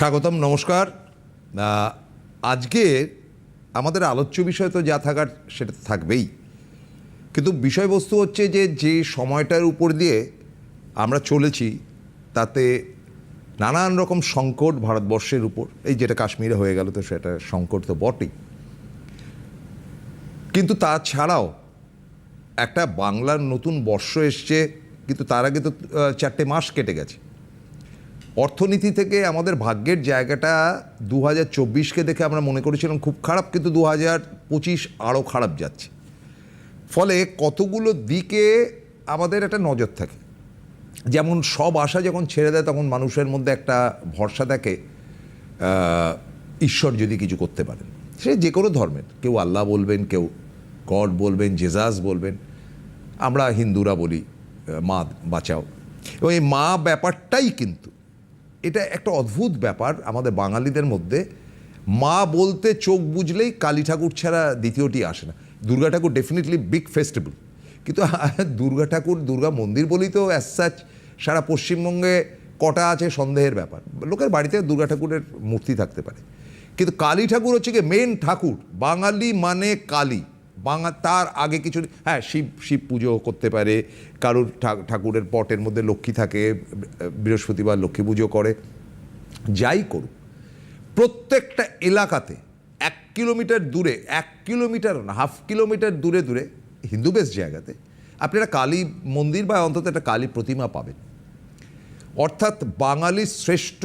স্বাগতম, নমস্কার। আজকে আমাদের আলোচ্য বিষয় তো যা থাকার সেটা তো থাকবেই। কিন্তু বিষয়বস্তু হচ্ছে যে যে সময়টার উপর দিয়ে আমরা চলেছি, তাতে নানান রকম সংকট ভারতবর্ষের উপর, এই যেটা কাশ্মীরে হয়ে গেল তো সেটা সংকট তো বটেই। কিন্তু তাছাড়াও একটা বাংলার নতুন বর্ষ এসছে, কিন্তু তার আগে তো চারটে মাস কেটে গেছে। অর্থনীতি থেকে আমাদের ভাগ্যের জায়গাটা দু হাজার চব্বিশকে দেখে আমরা মনে করেছিলাম খুব খারাপ, কিন্তু দু হাজার পঁচিশ আরও খারাপ যাচ্ছে। ফলে কতগুলো দিকে আমাদের একটা নজর থাকে। যেমন সব আশা যখন ছেড়ে দেয়, তখন মানুষের মধ্যে একটা ভরসা থাকে ঈশ্বর যদি কিছু করতে পারেন। সে যে কোনো ধর্মের, কেউ আল্লাহ বলবেন, কেউ গড বলবেন জেজাস বলবেন, আমরা হিন্দুরা বলি মা বাঁচাও। এবং এই মা ব্যাপারটাই কিন্তু এটা একটা অদ্ভুত ব্যাপার আমাদের বাঙালিদের মধ্যে। মা বলতে চোখ বুঝলেই কালী ঠাকুর ছাড়া দ্বিতীয়টি আসে না। দুর্গা ঠাকুর ডেফিনেটলি বিগ ফেস্টিভ্যাল কিন্তু দুর্গা ঠাকুর, দুর্গা মন্দির বলেই তো অ্যাজ সাচ সারা পশ্চিমবঙ্গে কটা আছে সন্দেহের ব্যাপার। লোকের বাড়িতে দুর্গা ঠাকুরের মূর্তি থাকতে পারে। কিন্তু কালী ঠাকুর হচ্ছে কি মেন ঠাকুর। বাঙালি মানে কালী। বাঙা তার আগে কিছু হ্যাঁ শিব শিব পুজো করতে পারে, কারুর ঠাকুরের পটের মধ্যে লক্ষ্মী থাকে, বৃহস্পতিবার লক্ষ্মী পুজো করে, যাই করুক, প্রত্যেকটা এলাকাতে এক কিলোমিটার দূরে, এক কিলোমিটার না, হাফ কিলোমিটার দূরে দূরে, হিন্দু বেশ জায়গাতে, আপনি একটা কালী মন্দির বা অন্তত একটা কালী প্রতিমা পাবেন। অর্থাৎ বাঙালির শ্রেষ্ঠ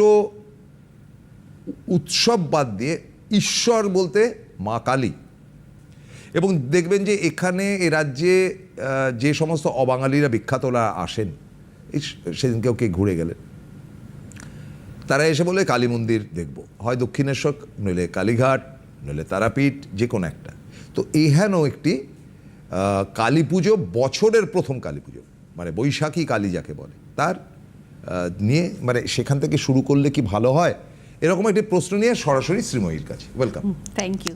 উৎসব বাদ দিয়ে ঈশ্বর বলতে মা কালী। এবং দেখবেন যে এখানে এ রাজ্যে যে সমস্ত অবাঙালিরা বিখ্যাতরা আসেন। এই স- সেদিনকেও কে ঘুরে গেলেন। তারা এসে বলে, কালী মন্দির দেখব। হয় দক্ষিণেশ্বর, নইলে কালীঘাট, নইলে তারাপীঠ যে কোনো একটা। তো এখানেও একটি কালী পুজো বছরের প্রথম কালী পুজো মানে বৈশাখী কালী যাকে বলে। তার নিয়ে মানে সেখান থেকে শুরু করলে কি ভালো হয়? এরকম একটি প্রশ্ন নিয়ে সরাসরি শ্রীময়ীর কাছে। ওয়েলকাম থ্যাংক ইউ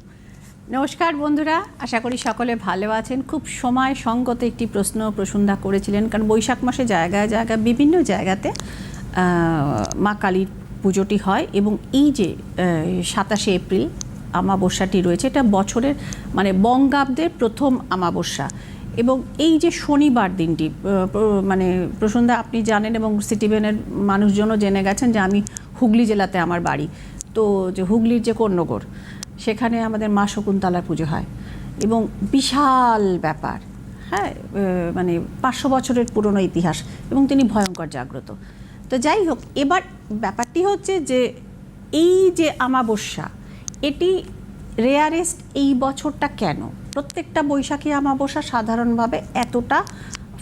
নমস্কার বন্ধুরা, আশা করি সকলে ভালো আছেন। খুব সময় সঙ্গত একটি প্রশ্ন প্রসন্দা করেছিলেন, কারণ বৈশাখ মাসে জায়গায় জায়গায় বিভিন্ন জায়গাতে মা কালীর পুজোটি হয় এবং এই যে সাতাশে এপ্রিল আমাবস্যাটি রয়েছে, এটা বছরের মানে বঙ্গাব্দের প্রথম আমাবস্যা এবং এই যে শনিবার দিনটি মানে প্রসন্দা আপনি জানেন এবং সিটিভেনের মানুষজনও জেনে গেছেন যে আমি হুগলি জেলাতে আমার বাড়ি। তো যে হুগলির যে কর্ণগর সেখানে আমাদের মা শকুন্তলার পুজো হয়। এবং বিশাল ব্যাপার। হ্যাঁ মানে পাঁচশো বছরের পুরনো ইতিহাস এবং তিনি ভয়ঙ্কর জাগ্রত। তো যাই হোক, এবার ব্যাপারটি হচ্ছে যে এই যে আমাবস্যা, এটি রেয়ারেস্ট এই বছরটা কেন? প্রত্যেকটা বৈশাখী আমাবস্যা সাধারণভাবে এতটা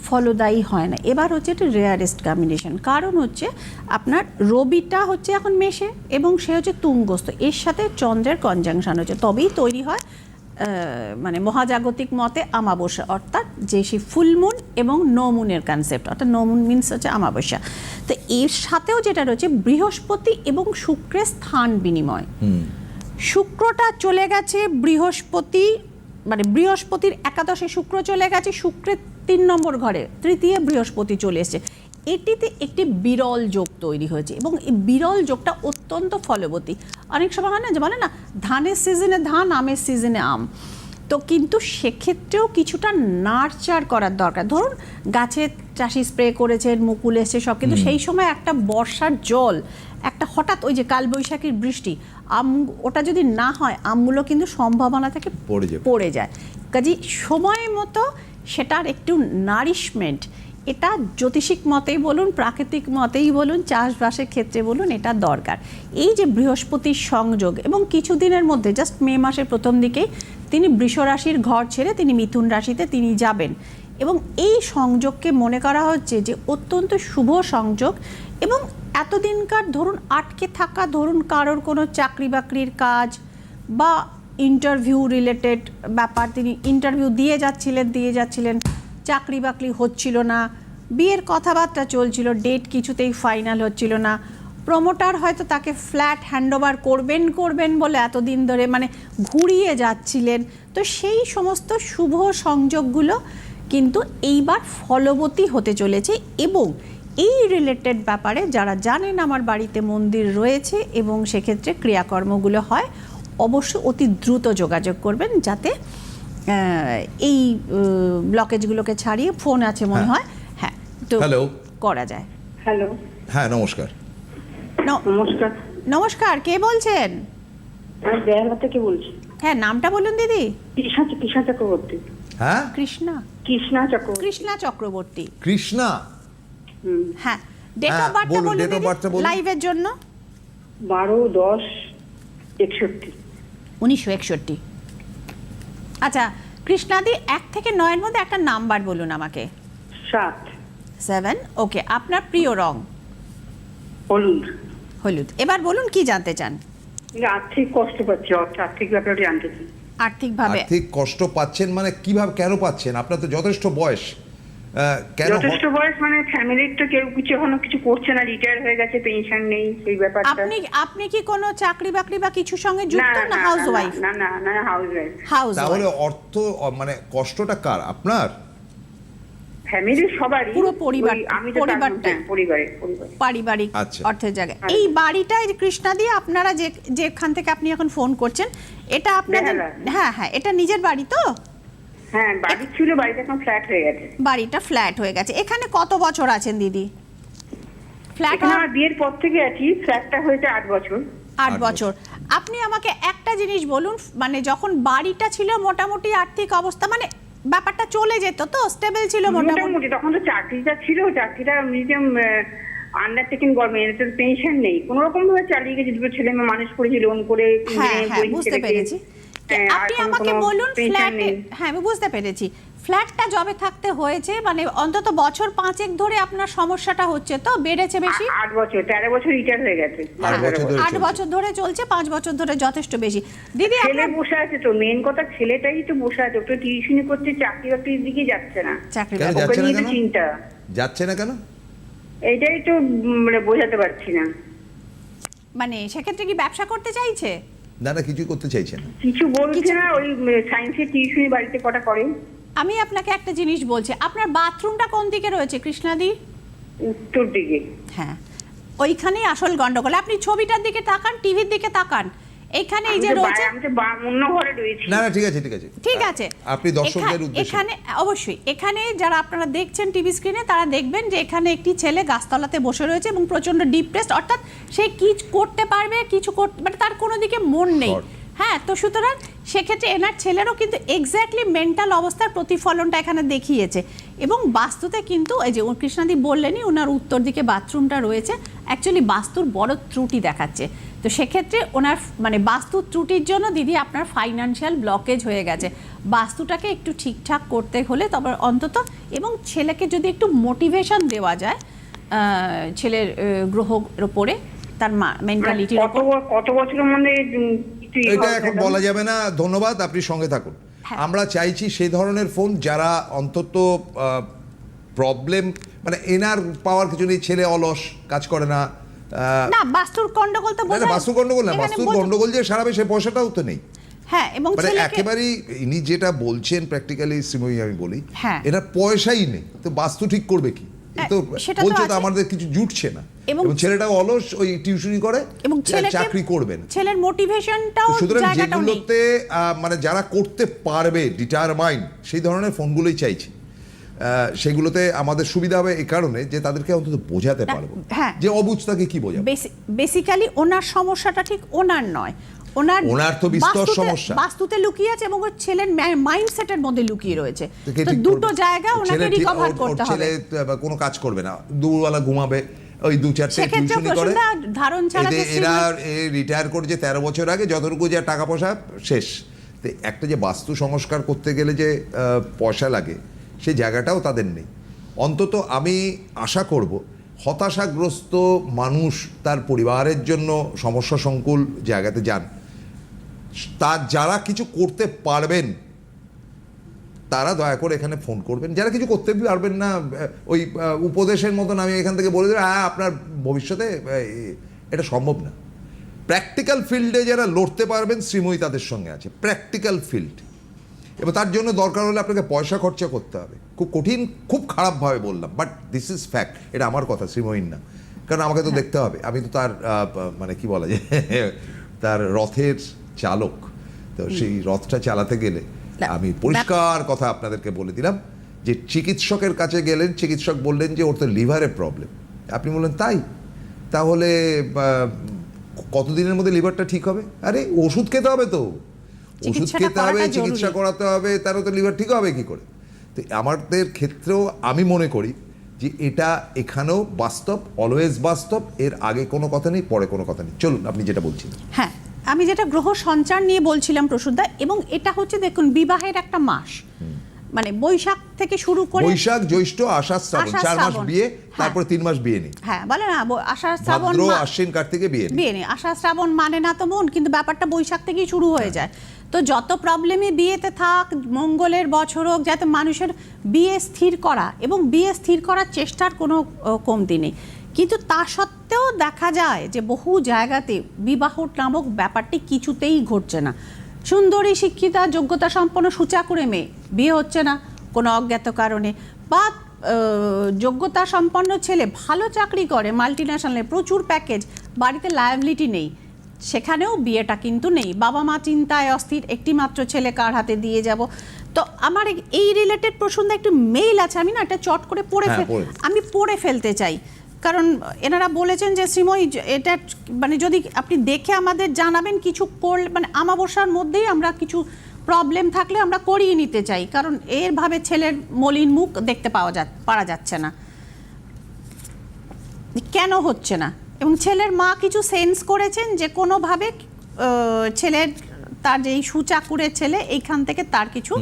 ফলদায়ী হয় না। এবার হচ্ছে এটা রেয়ারেস্ট কম্বিনেশন কারণ হচ্ছে আপনার রবিটা হচ্ছে এখন মেশে এবং সে হচ্ছে তুঙ্গস্থ। এর সাথে চন্দ্রের কনজাংশন হচ্ছে। তবেই তৈরি হয় মানে মহাজাগতিক মতে আমাবস্যা। অর্থাৎ যে সেই ফুলমুন এবং নমুনের কনসেপ্ট অর্থাৎ নমুন মিনস হচ্ছে আমাবস্যা। তো এর সাথেও যেটা রয়েছে বৃহস্পতি এবং শুক্রের স্থান বিনিময়। শুক্রটা চলে গেছে বৃহস্পতি মানে বৃহস্পতির একাদশে শুক্র চলে গেছে শুক্রের তিন নম্বর ঘরে তৃতীয় বৃহস্পতি চলে এসেছে। এটিতে একটি বিরল যোগ তৈরি হয়েছে এবং এই বিরল যোগটা অত্যন্ত ফলবতী। অনেক সময় হয় না যে বলে না ধানের সিজনে ধান আমের সিজনে আম। তো কিন্তু সেক্ষেত্রেও কিছুটা নার্চার করার দরকার। ধরুন গাছে চাষি স্প্রে করেছেন মুকুল এসছে সব কিন্তু সেই সময় একটা বর্ষার জল একটা হঠাৎ ওই যে কালবৈশাখীর বৃষ্টি আম ওটা যদি না হয় আমগুলো কিন্তু সম্ভাবনা থেকে পড়ে যাবে। পড়ে যায়। কাজে সময় মতো সেটার একটু নারিশমেন্ট এটা জ্যোতিষিক মতেই বলুন, প্রাকৃতিক মতেই বলুন, চাষবাসের ক্ষেত্রে বলুন, এটা দরকার। এই যে বৃহস্পতির সংযোগ এবং কিছুদিনের মধ্যে জাস্ট মে মাসের প্রথম দিকেই তিনি বৃষ রাশির ঘর ছেড়ে তিনি মিথুন রাশিতে তিনি যাবেন। এবং এই সংযোগকে মনে করা হচ্ছে যে, অত্যন্ত শুভ সংযোগ এবং এতদিনকার ধরুন আটকে থাকা ধরুন কারোর কোনো চাকরি বাকরির কাজ বা ইন্টারভিউ রিলেটেড ব্যাপার, তিনি ইন্টারভিউ দিয়ে যাচ্ছিলেন দিয়ে যাচ্ছিলেন, চাকরি বাকরি হচ্ছিল না, বিয়ের কথাবার্তা চলছিল ডেট কিছুতেই ফাইনাল হচ্ছিল না। প্রমোটার হয়তো তাকে ফ্ল্যাট হ্যান্ডওভার করবেন করবেন বলে এতদিন ধরে মানে ঘুরিয়ে যাচ্ছিলেন। তো সেই সমস্ত শুভ সংযোগগুলো কিন্তু এইবার ফলবতী হতে চলেছে এবং এই রিলেটেড ব্যাপারে যারা জানেন আমার বাড়িতে মন্দির রয়েছে এবং সেক্ষেত্রে ক্রিয়াকর্মগুলো হয় অবশ্যই অতি দ্রুত যোগাযোগ করবেন যাতে এই ব্লকেজগুলোকে ছাড়িয়ে ফোন আছে মনে হ্যাঁ। হয়। হ্যাঁ তো Hello. করা যায়। হ্যালো হ্যাঁ নমস্কার। নমস্কার। নমস্কার কে বলছেন? আমি বেহালা থেকে বলছি। হ্যাঁ নামটা বলুন দিদি। কৃষ্ণা কৃষ্ণা চক্রবর্তী। হ্যাঁ? কৃষ্ণা। কৃষ্ণা চক্রবর্তী। কৃষ্ণা চক্রবর্তী। কৃষ্ণা? হ্যাঁ ডেট অফ বার্থটা বলুন। লাইভের জন্য? বারো দশ একষট্টি। উনিশশো একষট্টি। আচ্ছা কৃষ্ণাদি এক থেকে নয়ের মধ্যে একটা নাম্বার বলুন আমাকে। সাত। সেভেন ওকে আপনার প্রিয় রং? হলুদ। হলুদ। এবার বলুন কি জানতে চান? আর্থিক কষ্ট পাচ্ছি আর্থিক ব্যাপারটি জানতে চাই। আর্থিকভাবে। আর্থিক কষ্ট পাচ্ছেন মানে কীভাবে কেন পাচ্ছেন? আপনার তো যথেষ্ট বয়স। কেন যথেষ্ট বয়স মানে ফ্যামিলির তো কেউ কিছু এখনও কিছু করছে না রিটায়ার হয়ে গেছে পেনশন নেই সেই ব্যাপারটা। আপনি আপনি কি কোনো চাকরি বাকরি বা কিছুর সঙ্গে যুক্ত না হাউস ওয়াইফ না না না হাউস ওয়াইফ হাউস তাহলে অর্থ মানে কষ্টটা কার? আপনার? ফ্যামিলির সবারই। পুরো পরিবার- পারিবারিক আচ্ছা। অর্থের জায়গায়। এই বাড়িটা কৃষ্ণা দিয়ে আপনারা যে যেখান থেকে আপনি এখন ফোন করছেন এটা আপনাদের হ্যাঁ হ্যাঁ এটা নিজের বাড়ি তো? হ্যাঁ বাড়ি ছিল বাড়িটা এখন ফ্ল্যাট হয়ে গেছে। বাড়িটা ফ্ল্যাট হয়ে গেছে। এখানে কত বছর আছেন দিদি? ফ্ল্যাট আমার বিয়ের পর থেকে আছি ফ্ল্যাটটা হয়েছে আট বছর। আট বছর। আপনি আমাকে একটা জিনিস বলুন মানে যখন বাড়িটা ছিল মোটামুটি আর্থিক অবস্থা মানে ব্যাপারটা চলে যেত তো স্টেবল ছিল মোটামুটি? তখন তো চাকরিটা ছিল চাকরিটা মিডিয়াম আন্ডারটেকিং গভর্নমেন্ট তো পেনশন নেই। কোনো রকম ভাবে চালিয়ে গেছে দুটো ছেলে মেয়ে মানুষ করেছি লোন করে হ্যাঁ হ্যাঁ বুঝতে পেরেছি। আপনি আমাকে বলুন ফ্ল্যাটে। হ্যাঁ আমি বুঝতে পেরেছি। ফ্ল্যাটটা জবে থাকতে হয়েছে মানে অন্তত বছর পাঁচেক ধরে আপনার সমস্যাটা হচ্ছে তো বেড়েছে বেশি? আট বছর তেরো বছর রিটায়ার হয়ে গেছে। আট বছর ধরে চলছে। পাঁচ বছর ধরে যথেষ্ট বেশি। দিদি ছেলে বসে আছে তো মেন কথা ছেলেটাই তো বসে আছে ওটা টিউশনি করছে চাকরি বাকরির দিকে যাচ্ছে না। চাকরি ওকে যাচ্ছে না নিয়ে কেন? চিন্তা। যাচ্ছে না কেন? এইটাই তো মানে বোঝাতে পারছি না। মানে সেক্ষেত্রে কি ব্যবসা করতে চাইছে? না না কিছুই করতে চাইছে না কিছু বলছে না ওই সায়েন্সের টিউশনি বাড়িতে কটা করে। আমি আপনাকে একটা জিনিস বলছি আপনার বাথরুমটা কোন দিকে রয়েছে কৃষ্ণাদি? উত্তর দিকে। হ্যাঁ ওইখানেই আসল গন্ডগোল। আপনি ছবিটার দিকে তাকান টিভির দিকে তাকান এইখানে এই যে রয়েছে আমি তো অন্য ঘরে রয়েছি। না না ঠিক আছে ঠিক আছে। ঠিক আছে। আপনি দর্শকদের উদ্দেশ্যে। এখানে অবশ্যই। এখানে যারা আপনারা দেখছেন টিভি স্ক্রিনে তারা দেখবেন যে এখানে একটি ছেলে গাছতলাতে বসে রয়েছে এবং প্রচণ্ড ডিপ্রেসড। অর্থাৎ সে কি করতে পারবে কিছু করতে মানে তার কোনো দিকে মন নেই। হ্যাঁ তো সুতরাং সেক্ষেত্রে এনার ছেলেরও কিন্তু এক্স্যাক্টলি মেন্টাল অবস্থার প্রতিফলনটা এখানে দেখিয়েছে। এবং বাস্তুতে কিন্তু এই যে কৃষ্ণাদি বললেনই ওনার উত্তর দিকে বাথরুমটা রয়েছে। অ্যাকচুয়ালি বাস্তুর বড় ত্রুটি দেখাচ্ছে। তো সেক্ষেত্রে ওনার মানে বাস্তু ত্রুটির জন্য দিদি আপনার ফাইনান্সিয়াল ব্লকেজ হয়ে গেছে। বাস্তুটাকে একটু ঠিকঠাক করতে হলে তবে অন্তত এবং ছেলেকে যদি একটু মোটিভেশন দেওয়া যায় ছেলের গ্রহের ওপরে তার মেন্টালিটির কত ব- কত উম, কিছু ইয়ে এটা এখন বলা যাবে না। ধন্যবাদ আপনি সঙ্গে থাকুন। হ্যাঁ। আমরা চাইছি সেই ধরনের ফোন যারা অন্তত প্রবলেম মানে এনার পাওয়ার কিছু নেই ছেলে অলস কাজ করে না না বাস্তুর গন্ডগোল তো না, না, বোঝা বাস্তু গন্ডগোল না বাস্তুর গন্ডগোল যে সারাবে সে পয়সাটাও তো নেই। হ্যাঁ এবং মানে একেবারেই ইনি যেটা বলছেন প্র্যাকটিক্যালি শ্রীময়ী আমি বলি হ্যাঁ। এনার পয়সাই নেই তো বাস্তু ঠিক করবে কি? তো হ্যাঁ, তো বলছে তো আমাদের কিছু জুটছে না। এবং- ছেলেটা অলস ওই টিউশনি করে এবং চাকরি করবে না। ছেলের মোটিভেশনটাও সুতরাং যেগুলোতে মানে যারা করতে পারবে ডিটারমাইন্ড সেই ধরনের ফোনগুলোই চাইছি। সেগুলোতে আমাদের সুবিধা হবে এই কারণে যে তাদেরকে অন্তত বোঝাতে পারব। হ্যাঁ। যে অবুঝতাকে কি বোঝাবো? বেসিক্যালি ওনার সমস্যাটা ঠিক ওনার নয়। ওনার ওনার তো বিস্তর সমস্যা। বাস্তুতে লুকিয়ে আছে এবং ওর ছেলের মাইন্ডসেটের মধ্যে লুকিয়ে রয়েছে। তো দুটো জায়গা ওনাকে রিকভার করতে হবে। আহ, কোনো কাজ করবে না। দুবেলা ঘুমাবে ওই দু চারটে টিউশনি করে। ধারণ ছাড়া যে এরা রিটায়ার করেছে তেরো বছর আগে যতটুকু যা টাকা পয়সা শেষ। তো একটা যে বাস্তু সংস্কার করতে গেলে যে পয়সা লাগে সেই জায়গাটাও তাদের নেই। অন্তত আমি আশা করব, হতাশাগ্রস্ত মানুষ তার পরিবারের জন্য সমস্যা সংকুল জায়গাতে যান। তার যারা কিছু করতে পারবেন, তারা দয়া করে এখানে ফোন করবেন। যারা কিছু করতে পারবেন না ওই উপদেশের মতন আমি এখান থেকে বলে দেবো হ্যাঁ আপনার ভবিষ্যতে এটা সম্ভব না। প্র্যাকটিক্যাল ফিল্ডে যারা লড়তে পারবেন, শ্রীময়ী তাদের সঙ্গে আছে। প্র্যাকটিক্যাল ফিল্ড এবার তার জন্য দরকার হলে আপনাকে পয়সা খরচা করতে হবে। খুব কঠিন খুব খারাপভাবে বললাম বাট দিস ইজ ফ্যাক্ট এটা আমার কথা শ্রীমহীন না। কারণ আমাকে তো দেখতে হবে আমি তো তার মানে কি বলা যায় তার রথের চালক। তো সেই রথটা চালাতে গেলে আমি পরিষ্কার কথা আপনাদেরকে বলে দিলাম যে চিকিৎসকের কাছে গেলেন চিকিৎসক বললেন যে ওর তো লিভারের প্রবলেম আপনি বললেন তাই? তাহলে কতদিনের মধ্যে লিভারটা ঠিক হবে? আরে ওষুধ খেতে হবে তো। ওষুধ খেতে হবে চিকিৎসা করাতে হবে তারও তো লিভার ঠিক হবে কি করে? তো আমাদের ক্ষেত্রেও আমি মনে করি যে এটা এখানেও বাস্তব অলওয়েজ বাস্তব এর আগে কোনো কথা নেই পরে কোনো কথা নেই। চলুন আপনি যেটা বলছিলেন। হ্যাঁ আমি যেটা গ্রহ সঞ্চার নিয়ে বলছিলাম প্রসুদ্ধা এবং এটা হচ্ছে দেখুন বিবাহের একটা মাস। মানে বৈশাখ থেকে শুরু করে বৈশাখ জ্যৈষ্ঠ আষাঢ় শ্রাবণ চার মাস বিয়ে হ্যাঁ। তারপরে তিন মাস বিয়ে নেই। হ্যাঁ বলে না আষাঢ় শ্রাবণ আশ্বিন কার্তিকে বিয়ে বিয়ে নেই। আষাঢ় শ্রাবণ মানে না তো মন কিন্তু ব্যাপারটা বৈশাখ থেকেই শুরু হয়ে। যায়। তো যত প্রবলেমে বিয়েতে থাক, মঙ্গলের বছর হোক, যাতে মানুষের বিয়ে স্থির করা এবং বিয়ে স্থির করার চেষ্টার কোনো কমতি নেই। কিন্তু তা সত্ত্বেও দেখা যায় যে বহু জায়গাতে বিবাহ নামক ব্যাপারটি কিছুতেই ঘটছে না। সুন্দরী শিক্ষিতা, যোগ্যতা সম্পন্ন সুচাকুরে মেয়ে, বিয়ে হচ্ছে না কোনো অজ্ঞাত কারণে। বা যোগ্যতা সম্পন্ন ছেলে ভালো চাকরি করে মাল্টি ন্যাশনালে প্রচুর প্যাকেজ বাড়িতে লায়াবিলিটি নেই। সেখানেও বিয়েটা কিন্তু নেই। বাবা মা চিন্তায় অস্থির একটি মাত্র ছেলে কার হাতে দিয়ে যাব? তো আমার এই- রিলেটেড প্রসঙ্গে একটু মেইল আছে আমি না এটা চট করে পড়ে হ্যাঁ, ফেল- আমি পড়ে ফেলতে চাই। কারণ এনারা বলেছেন যে শ্রীময়ী এটা মানে যদি আপনি দেখে আমাদের জানাবেন কিছু করলে মানে আমাবস্যার মধ্যেই আমরা কিছু প্রবলেম থাকলে আমরা করিয়ে নিতে চাই। কারণ এর ভাবে ছেলের মলিন মুখ দেখতে পাওয়া যা পারা যাচ্ছে না। কেন হচ্ছে না? এবং ছেলের মা কিছু সেন্স করেছেন যে কোনোভাবে ছেলের তার যে এই সুচাকুরের ছেলে এইখান থেকে তার কিছু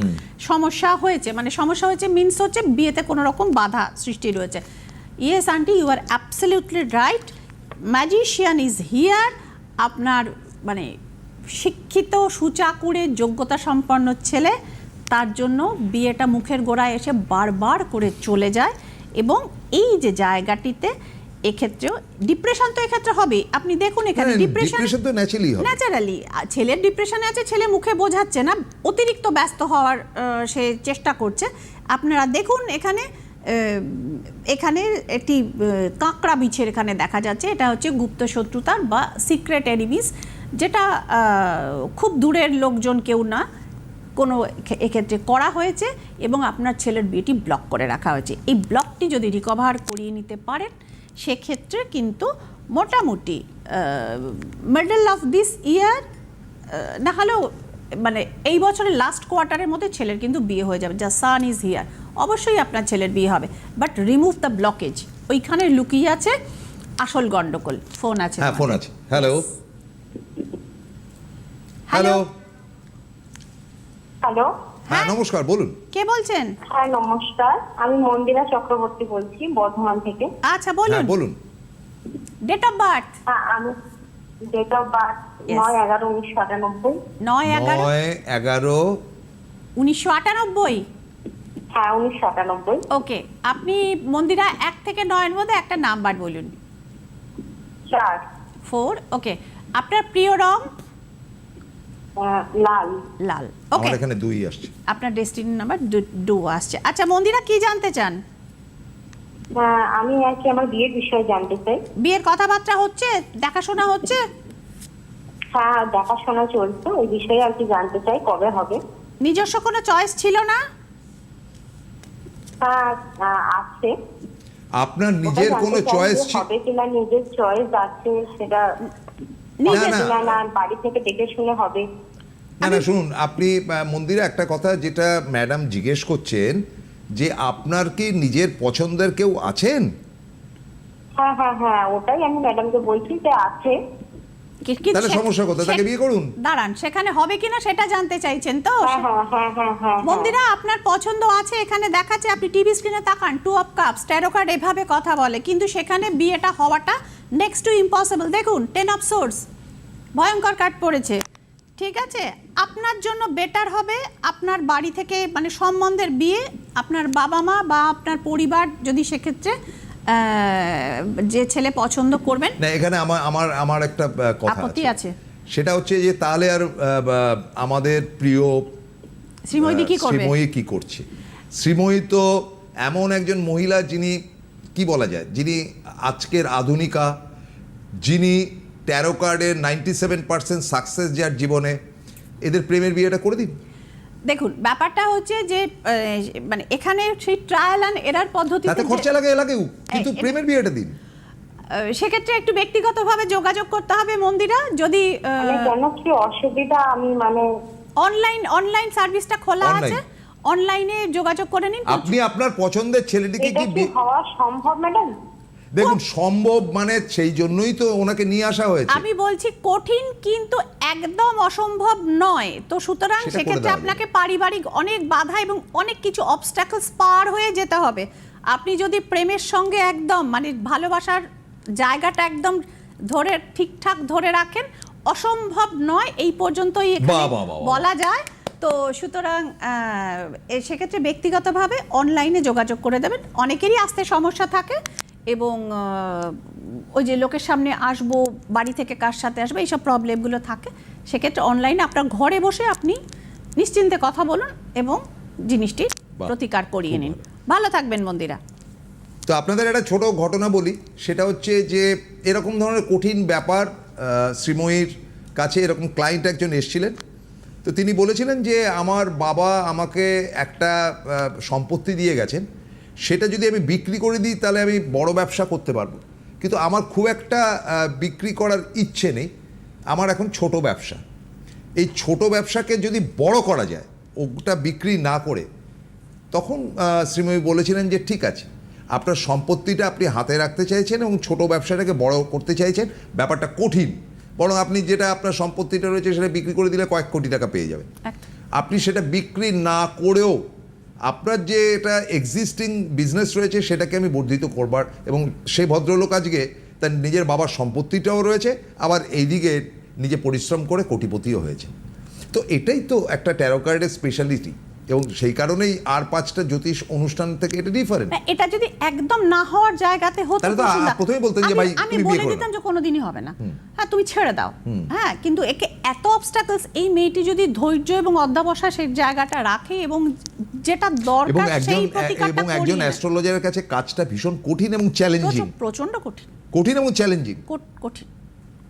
সমস্যা হয়েছে। মানে সমস্যা হয়েছে মিনস হচ্ছে বিয়েতে কোনো রকম বাধা সৃষ্টি রয়েছে। Yes aunty you are absolutely right magician is here আপনার মানে শিক্ষিত সুচাকুরে যোগ্যতা সম্পন্ন ছেলে তার জন্য বিয়েটা মুখের গোড়ায় এসে বারবার করে চলে যায়। এবং এই যে জায়গাটিতে এক্ষেত্রেও ডিপ্রেশন তো এক্ষেত্রে হবে আপনি দেখুন এখানে ডিপ্রেশন ডিপ্রেশন তো ন্যাচারালি হবে। ন্যাচারালি ছেলের ডিপ্রেশনে আছে ছেলে মুখে বোঝাচ্ছে না অতিরিক্ত ব্যস্ত হওয়ার সে চেষ্টা করছে। আপনারা দেখুন এখানে এখানে একটি কাঁকড়া বিছের এখানে দেখা যাচ্ছে। এটা হচ্ছে গুপ্ত শত্রুতার বা সিক্রেট এনিমিস যেটা খুব দূরের লোকজন কেউ না কোনো এক্ষেত্রে করা হয়েছে এবং আপনার ছেলের বিয়েটি ব্লক করে রাখা হয়েছে। এই ব্লকটি যদি রিকভার করিয়ে নিতে পারেন সেক্ষেত্রে কিন্তু মোটামুটি মিডল অফ দিস ইয়ার না হলেও মানে এই বছরের লাস্ট কোয়ার্টারের মধ্যে ছেলের কিন্তু বিয়ে হয়ে যাবে। যা সান ইজ হিয়ার অবশ্যই আপনার ছেলের বিয়ে হবে। বাট রিমুভ দ্য ব্লকেজ ওইখানে লুকিয়ে আছে আসল গন্ডগোল। ফোন আছে হ্যাঁ ফোন আছে। Hello hello hello. হ্যাঁ নমস্কার বলুন। কে বলছেন? হ্যাঁ নমস্কার। আমি মন্দিরা চক্রবর্তী বলছি বর্ধমান থেকে। আচ্ছা বলুন। হ্যাঁ বলুন। ডেট অফ বার্থ হ্যাঁ আমি ডেট অফ বার্থ নয় এগারো উনিশশো আটানব্বই নয় এগারো? নয় এগারো। উনিশশো আটানব্বই? হ্যাঁ উনিশশো আটানব্বই। ওকে আপনি মন্দিরা এক থেকে নয়ের মধ্যে একটা নাম্বার বলুন। চার। Four okay. আপনার প্রিয় রং? লাল। লাল। ওকে আমার এখানে দুই আসছে। আপনার ডেস্টিনি নাম্বার ডু আসছে। আচ্ছা মন্দিরা কি জানতে চান? আমি আর কি আমার বিয়ের বিষয়ে জানতে চাই। বিয়ের কথাবার্তা হচ্ছে? দেখাশোনা হচ্ছে? হ্যাঁ দেখাশোনা চলছে। ওই বিষয়ে আর কি জানতে চাই কবে হবে? নিজস্ব কোনো চয়েস ছিল না? হ্যাঁ আছে। আপনার নিজের কোনো চয়েস হবে কিনা নিজের চয়েস আছে সেটা না না বাড়ি থেকে দেখে শুনে হবে। না না শুনুন আপনি মন্দিরে একটা কথা যেটা ম্যাডাম জিজ্ঞেস করছেন যে আপনার কি নিজের পছন্দের কেউ আছেন? হ্যাঁ হ্যাঁ হ্যাঁ ওটাই আমি ম্যাডামকে বলছি যে আছে। কি- কি- তাহলে সমস্যা কোথায়? তাকে বিয়ে করুন। দাঁড়ান সেখানে হবে কিনা সেটা জানতে চাইছেন তো? হ্যাঁ হ্যাঁ হ্যাঁ হ্যাঁ হ্যাঁ। মন্দিরা আপনার পছন্দ আছে এখানে দেখাচ্ছে আপনি টিভি স্ক্রিনে তাকান two of cups tarot card এভাবে কথা বলে কিন্তু সেখানে বিয়েটা হওয়াটা নেক্সট টু ইম্পসিবল দেখুন টেন অফ সোর্স ভয়ঙ্কর কার্ড পড়েছে। ঠিক আছে? আপনার জন্য বেটার হবে আপনার বাড়ি থেকে মানে সম্বন্ধের বিয়ে আপনার বাবা মা বা আপনার পরিবার যদি সেক্ষেত্রে যে ছেলে পছন্দ করবেন। না এখানে আমার আমার আমার একটা কথা আপত্তি আছে। সেটা হচ্ছে যে তাহলে আর আমাদের প্রিয় শ্রীময়ী কি করবে? শ্রীময়ী কি করছে? শ্রীময়ী তো এমন একজন মহিলা যিনি কি বলা যায়? যিনি আজকের আধুনিকা যিনি ট্যারো কার্ডের নাইনটি সেভেন পার্সেন্ট সাকসেস যার জীবনে এদের প্রেমের বিয়েটা করে দিন। দেখুন ব্যাপারটা হচ্ছে যে মানে এখানে সেই ট্রায়াল অ্যান্ড এরার পদ্ধতিতে তাতে খরচা লাগে লাগুক কিন্তু প্রেমের বিয়েটা দিন। সেক্ষেত্রে একটু ব্যক্তিগতভাবে যোগাযোগ করতে হবে মন্দিরা যদি মানে কেন কি অসুবিধা? আমি মানে অনলাইন অনলাইন সার্ভিসটা খোলা আছে। অনলাইনে যোগাযোগ করে নিন। আপনি আপনার পছন্দের ছেলেটিকে কি কি হওয়া সম্ভব ম্যাডাম দেখুন সম্ভব মানে সেই জন্যই তো ওনাকে নিয়ে আসা হয়েছে। আমি বলছি কঠিন কিন্তু একদম অসম্ভব নয়। তো সুতরাং সেক্ষেত্রে আপনাকে পারিবারিক অনেক বাধা এবং অনেক কিছু অবস্ট্যাকলস পার হয়ে যেতে হবে। আপনি যদি প্রেমের সঙ্গে একদম মানে ভালোবাসার জায়গাটা একদম ধরে ঠিকঠাক ধরে রাখেন অসম্ভব নয় এই পর্যন্তই। বলা যায়। তো সুতরাং সেক্ষেত্রে ব্যক্তিগতভাবে অনলাইনে যোগাযোগ করে দেবেন। অনেকেরই আসতে সমস্যা থাকে। এবং ওই যে লোকের সামনে আসব বাড়ি থেকে কার সাথে আসব এইসব প্রবলেমগুলো থাকে। সেক্ষেত্রে অনলাইনে আপনার ঘরে বসে আপনি নিশ্চিন্তে কথা বলুন এবং জিনিসটি প্রতিকার করিয়ে নিন। ভালো। ভালো থাকবেন মন্দিরা তো আপনাদের একটা ছোট ঘটনা বলি সেটা হচ্ছে যে এরকম ধরনের কঠিন ব্যাপার শ্রীময়ীর কাছে এরকম ক্লায়েন্ট একজন এসেছিলেন। তো তিনি বলেছিলেন যে আমার বাবা আমাকে একটা সম্পত্তি দিয়ে গেছেন সেটা যদি আমি বিক্রি করে দিই তাহলে আমি বড় ব্যবসা করতে পারব। কিন্তু আমার খুব একটা বিক্রি করার ইচ্ছে নেই। আমার এখন ছোট ব্যবসা। এই ছোট ব্যবসাকে যদি বড় করা যায় ওটা বিক্রি না করে তখন শ্রীময়ী বলেছিলেন যে ঠিক আছে আপনার সম্পত্তিটা আপনি হাতে রাখতে চাইছেন এবং ছোট ব্যবসাটাকে বড় করতে চাইছেন ব্যাপারটা কঠিন। বরং আপনি যেটা আপনার সম্পত্তিটা রয়েছে সেটা বিক্রি করে দিলে কয়েক কোটি টাকা পেয়ে যাবেন। আপনি সেটা বিক্রি না করেও আপনার যে এটা এক্সিস্টিং বিজনেস রয়েছে, সেটাকে আমি বর্ধিত করবার এবং সেই ভদ্রলোক আজকে তার নিজের বাবার সম্পত্তিটাও রয়েছে, আবার এইদিকে নিজে পরিশ্রম করে কোটিপতিও হয়েছে। তো এটাই তো একটা ট্যারো কার্ডের স্পেশালিটি এবং সেই কারণেই আর পাঁচটা জ্যোতিষ অনুষ্ঠান থেকে এটা ডিফারেন্ট এটা যদি একদম না হওয়ার জায়গাতে হতো তাহলে তো প্রথমেই বলতেন যে ভাই আমি বলে দিতাম। যে কোনোদিনই হবে না। হ্যাঁ তুমি ছেড়ে দাও। হ্যাঁ কিন্তু একে এত অবস্টাকলস এই মেয়েটি যদি ধৈর্য এবং অধ্যাবসা সেই জায়গাটা রাখে এবং যেটা দরকার সেই প্রতিকারটা এবং একজন অ্যাস্ট্রোলজারের কাছে কাজটা ভীষণ কঠিন এবং চ্যালেঞ্জিং প্রচণ্ড কঠিন। কঠিন এবং চ্যালেঞ্জিং কঠিন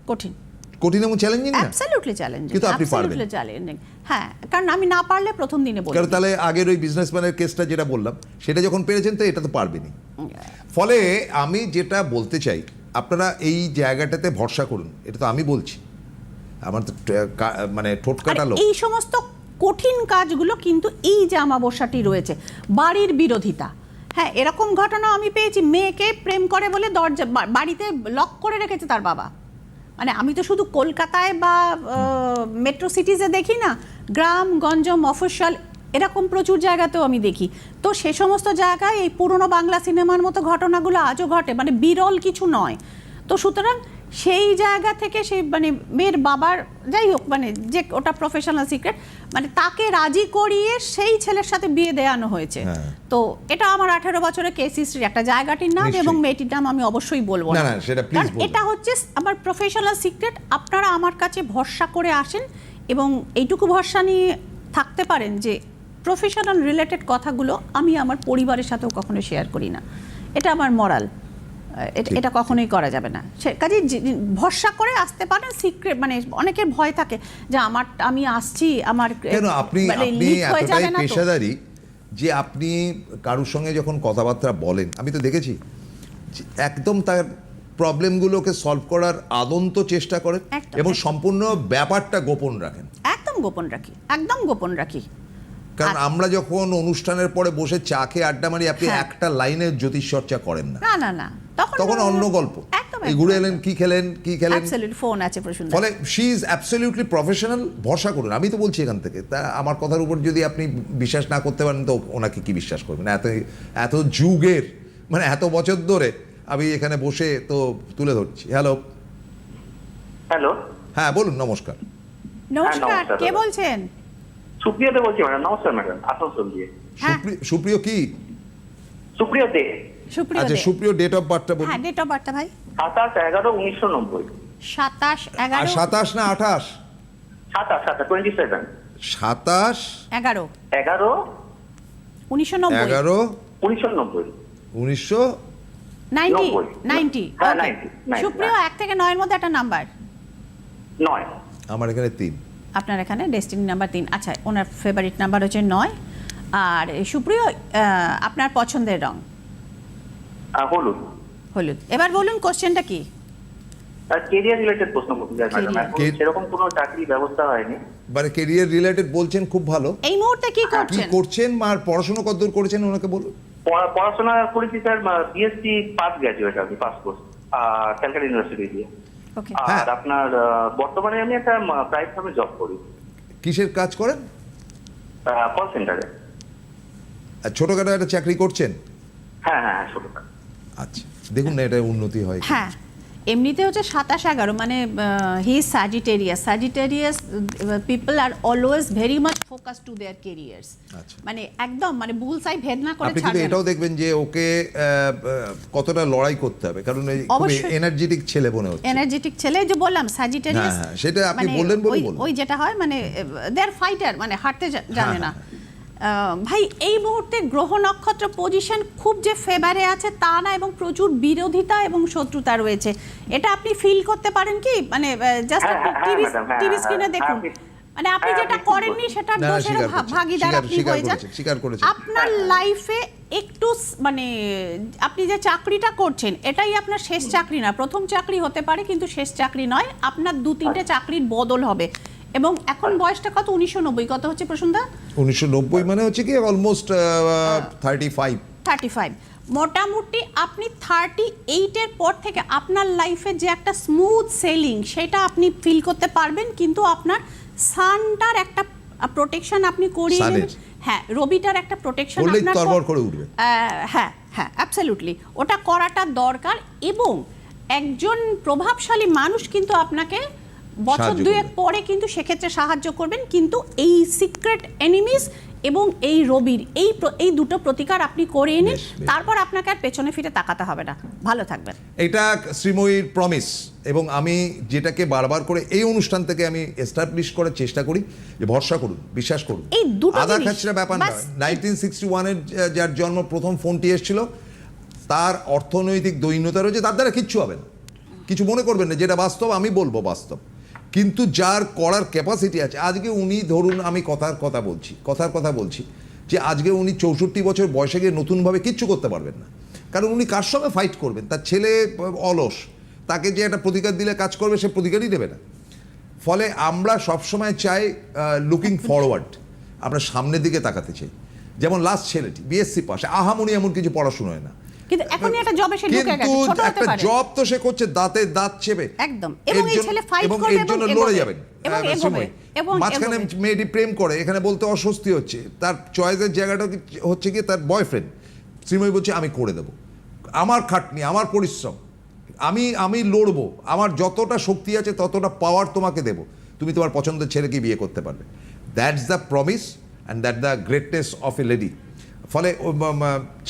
কঠিন। কঠিন এবং চ্যালেঞ্জিং না? অ্যাবসলিউটলি চ্যালেঞ্জিং কিন্তু আপনি পারবেন। চ্যালেঞ্জিং হ্যাঁ কারণ আমি না পারলে প্রথম দিনে বলি। কারণ তাহলে আগের ওই বিজনেসম্যানের কেসটা যেটা বললাম সেটা যখন পেরেছেন তো এটা তো পারবেনই। ফলে আমি যেটা বলতে চাই আপনারা এই জায়গাটাতে ভরসা করুন এটা তো আমি বলছি। আমার তো মানে ঠোঁট কাটালো এই সমস্ত কঠিন কাজগুলো কিন্তু এই যে আমাবস্যাটি রয়েছে বাড়ির বিরোধিতা। হ্যাঁ এরকম ঘটনা আমি পেয়েছি মেয়েকে প্রেম করে বলে দরজা বাড়িতে লক করে রেখেছে তার বাবা। মানে আমি তো শুধু কলকাতায় বা মেট্রো সিটিজে দেখি না, গ্রাম গঞ্জ মফস্বল এরকম প্রচুর জায়গাতেও আমি দেখি। তো সে সমস্ত জায়গায় এই পুরনো বাংলা সিনেমার মতো ঘটনাগুলো আজও ঘটে মানে বিরল কিছু নয়। তো সুতরাং সেই জায়গা থেকে সেই মানে মেয়ের বাবার যাই হোক মানে যে ওটা প্রফেশনাল সিক্রেট মানে তাকে রাজি করিয়ে সেই ছেলের সাথে বিয়ে দেয়ানো হয়েছে। হ্যাঁ। তো এটা আমার আঠারো বছরের কেস হিস্ট্রি একটা জায়গাটির নাম এবং মেয়েটির নাম আমি অবশ্যই বলব না, কারণ এটা হচ্ছে আমার প্রফেশনাল সিক্রেট আপনারা আমার কাছে ভরসা করে আসেন এবং এইটুকু ভরসা নিয়ে থাকতে পারেন যে প্রফেশনাল রিলেটেড কথাগুলো আমি আমার পরিবারের সাথেও কখনো শেয়ার করি না। এটা আমার মরাল এটা কখনোই করা যাবে না। সে কাজে ভরসা করে আসতে পারেন সিক্রেট মানে অনেকের ভয় থাকে যে আমার আমি আসছি আমার কেন? আপনি মানে আপনি এতটাই? পেশাদারি যে আপনি কারোর সঙ্গে যখন কথাবার্তা বলেন। আমি তো দেখেছি একদম তার প্রবলেমগুলোকে সলভ করার আদন্ত চেষ্টা করেন এবং সম্পূর্ণ ব্যাপারটা গোপন রাখেন। একদম গোপন রাখি একদম গোপন রাখি। কারণ আমরা যখন অনুষ্ঠানের পরে বসে চা খেয়ে আড্ডা মারি আপনি হ্যাঁ। একটা লাইনের জ্যোতিষ চর্চা করেন না। না না তখন তখন অন্য গল্প। ঘুরে এলেন কি খেলেন কি খেলেন? অ্যাবসলিউট ফোন আছে প্রশ্ন ফলে শি ইজ অ্যাবসলিউটলি প্রফেশনাল ভরসা করুন। আমি তো বলছি এখান থেকে। তা আমার কথার উপর যদি আপনি বিশ্বাস না করতে পারেন তো ওনাকে কি বিশ্বাস করবেন? এত এত যুগের মানে এত বছর ধরে আমি এখানে বসে তো তুলে ধরছি। হ্যালো হ্যালো হ্যাঁ বলুন নমস্কার। নমস্কার নমস্কার, কে দাদা। বলছেন সুপ্রিয়তে বলছি ম্যাডাম নমস্কার ম্যাডাম আসানসোল দিয়ে হ্যাঁ। সুপ্রিয়- সুপ্রিয় কি? সুপ্রিয় দে। সুপ্রিয় আচ্ছা সুপ্রিয় ডেট অফ বার্থটা বলুন। হ্যাঁ ডেট অফ বার্থটা ভাই। সাতাশ এগারো উনিশশো নব্বই। সাতাশ আর এগারো সাতাশ না আঠাশ? সাতাশ সাতাশ টোয়েন্টি সেভেন সাতাশ এগারো। এগারো? উনিশশো নব্বই। এগারো? উনিশশো নব্বই। উনিশশো? নাইনটি। নব্বই। নাইনটি। হ্যাঁ, 90, 90, সুপ্রিয় এক থেকে নয়ের মধ্যে একটা নাম্বার নয়। আমার এখানে তিন। আপনার এখানে ডেস্টিনি নাম্বার তিন। আচ্ছা ওনার ফেভারিট নাম্বার হচ্ছে নয়। আর সুপ্রিয় আপনার পছন্দের রং? হলুদ। হলুদ। এবার বলুন কোশ্চেনটা কি? কেরিয়ার রিলেটেড প্রশ্ন করতে চাই ম্যাডাম Career. এখন কে- সেরকম কোনো চাকরি ব্যবস্থা হয়নি। মানে কেরিয়ার রিলেটেড বলছেন খুব ভালো। এই মুহূর্তে কি কি করছেন? করছেন আর পড়াশোনা কতদূর করেছেন ওনাকে বলুন। পড়াশোনা করেছি স্যার বিএসসি পাস গ্র্যাজুয়েট আমি পাস কোর্স ক্যালকাটা ইউনিভার্সিটি দিয়ে। আর আপনার আহ, বর্তমানে আমি একটা প্রাইভেট ফার্মে জব করি। কিসের কাজ করেন? কল সেন্টারে আর ছোটখাটো একটা চাকরি করছেন? হ্যাঁ হ্যাঁ ছোটখাটো। ছোটটা আচ্ছা। দেখুন না এটা উন্নতি হয় হ্যাঁ। এমনিতে হচ্ছে সাতাশ এগারো মানে he Sagittarius Sagittarius people are always very much focus to their careers. মানে একদম মানে বুলসাই ভেদ না করে আপনি এটাও দেখবেন যে ওকে কতটা লড়াই করতে হবে। কারণ। এনার্জেটিক ছেলে মনে হচ্ছে। এনার্জেটিক ছেলে যে বললাম সাজিটেরিয়াস হ্যাঁ, হ্যাঁ, সেটা আপনি বললেন বলে বললাম। ওই যেটা হয় মানে দেয়ার ফাইটার মানে হাঁটতে জা- জানে না। হ্যাঁ, ভাই এই মুহূর্তে গ্রহ নক্ষত্র পজিশন খুব যে ফেভারে আছে তা না এবং প্রচুর বিরোধিতা এবং শত্রুতা রয়েছে। এটা আপনি ফিল করতে পারেন কি? মানে জাস্ট হ্যাঁ, হ্যাঁ, টিভি হ্যাঁ, টিভি হ্যাঁ, স্ক্রিনে হ্যাঁ, দেখুন। মানে আপনি হ্যাঁ, যেটা করেননি না, দোষের ভাগিদার আপনি হয়ে যান। আপনার লাইফে একটু মানে আপনি যে চাকরিটা করছেন এটাই আপনার শেষ চাকরি না। প্রথম চাকরি হতে পারে কিন্তু শেষ চাকরি নয়। আপনার দু তিনটে চাকরির বদল হবে। এবং এখন বয়সটা কত? উনিশশো নব্বই। কত হচ্ছে প্রসন্দা উনিশশো নব্বই মানে হচ্ছে কি almost thirty five thirty five মোটামুটি আপনি থার্টি এইটের পর থেকে আপনার লাইফে যে একটা স্মুথ সেলিং সেটা আপনি ফিল করতে পারবেন কিন্তু আপনার সানটার একটা প্রোটেকশন আপনি করিয়ে হ্যাঁ রবিটার একটা প্রোটেকশন আপনার করে উঠবে। আহ, হ্যাঁ হ্যাঁ অ্যাবসলিউটলি ওটা করাটা দরকার এবং একজন প্রভাবশালী মানুষ কিন্তু আপনাকে বছর দুয়েক পরে কিন্তু সেক্ষেত্রে সাহায্য করবেন কিন্তু এই সিক্রেট এনিমিস এবং এই রবির এই এই দুটো প্রতিকার আপনি করে বেশ। তারপর আপনাকে আর পেছনে ফিরে তাকাতে হবে না। ভালো থাকবেন। এটা শ্রীময়ীর প্রমিস এবং আমি যেটাকে বারবার করে এই অনুষ্ঠান থেকে আমি এস্টাবলিশ করার চেষ্টা করি যে ভরসা করুন বিশ্বাস করুন। এই দুটো জিনিস, খাচরা ব্যাপার নয়। বাস। নাইনটিন সিক্সটি ওয়ানের যার জন্ম প্রথম ফোনটি এসেছিল তার অর্থনৈতিক দৈন্যতা রয়েছে তার দ্বারা কিচ্ছু হবে না। কিছু মনে করবেন না যেটা বাস্তব আমি বলব বাস্তব। কিন্তু যার করার ক্যাপাসিটি আছে, আজকে উনি ধরুন আমি কথার কথা বলছি, কথার কথা বলছি, যে আজকে উনি চৌষট্টি বছর বয়সে গিয়ে নতুনভাবে কিচ্ছু করতে পারবেন না। কারণ উনি কার সঙ্গে ফাইট করবেন? তার ছেলে অলস, তাকে যে একটা প্রতিকার দিলে কাজ করবে, সে প্রতিকারই দেবে না। ফলে আমরা সবসময় চাই লুকিং ফরওয়ার্ড আমরা সামনের দিকে তাকাতে চাই। যেমন লাস্ট ছেলেটি বিএসসি পাশে আহামনি এমন কিছু পড়াশুনো হয় না। কিন্তু এখনই একটা জবে সে ঢুকে গেছে ছোট হতে পারে। জব তো সে করছে দাঁতে দাঁত চেপে। একদম। এবং এই ছেলে fight এবং এর জন্য লড়ে যাবেন। এবং এগোবে, এবং মাঝখানে মেয়েটি প্রেম করে এখানে বলতে অস্বস্তি হচ্ছে। তার চয়েসের জায়গাটা হচ্ছে কি তার বয়ফ্রেন্ড শ্রীময়ী বলছে আমি করে দেবো। আমার খাটনি আমার পরিশ্রম। আমি আমি লড়বো। আমার যতটা শক্তি আছে ততটা পাওয়ার তোমাকে দেবো। তুমি তোমার পছন্দের ছেলেকে বিয়ে করতে পারবে। That's the promise and that the greatness of a lady ফলে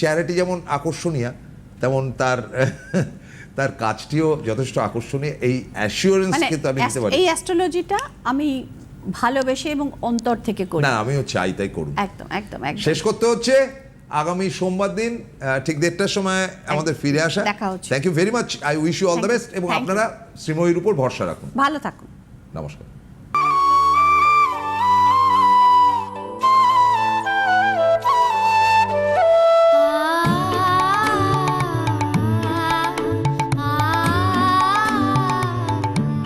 চ্যারিটি যেমন আকর্ষণীয় তেমন তার তার কাজটিও যথেষ্ট আকর্ষণীয়। এই অ্যাসিওরেন্স মানে কিন্তু আমি দিতে পারি। এই অ্যাস্ট্রোলজিটা আমি ভালোবেসে এবং অন্তর থেকে করি। না আমিও চাই তাই করুন। একদম একদম একদম। শেষ করতে হচ্ছে আগামী সোমবার দিন ঠিক দেড়টার সময় আমাদের ফিরে আসা। দেখা হচ্ছে। Thank you very much I wish you all the best এবং আপনারা শ্রীময়ীর উপর ভরসা রাখুন। ভালো থাকুন। নমস্কার।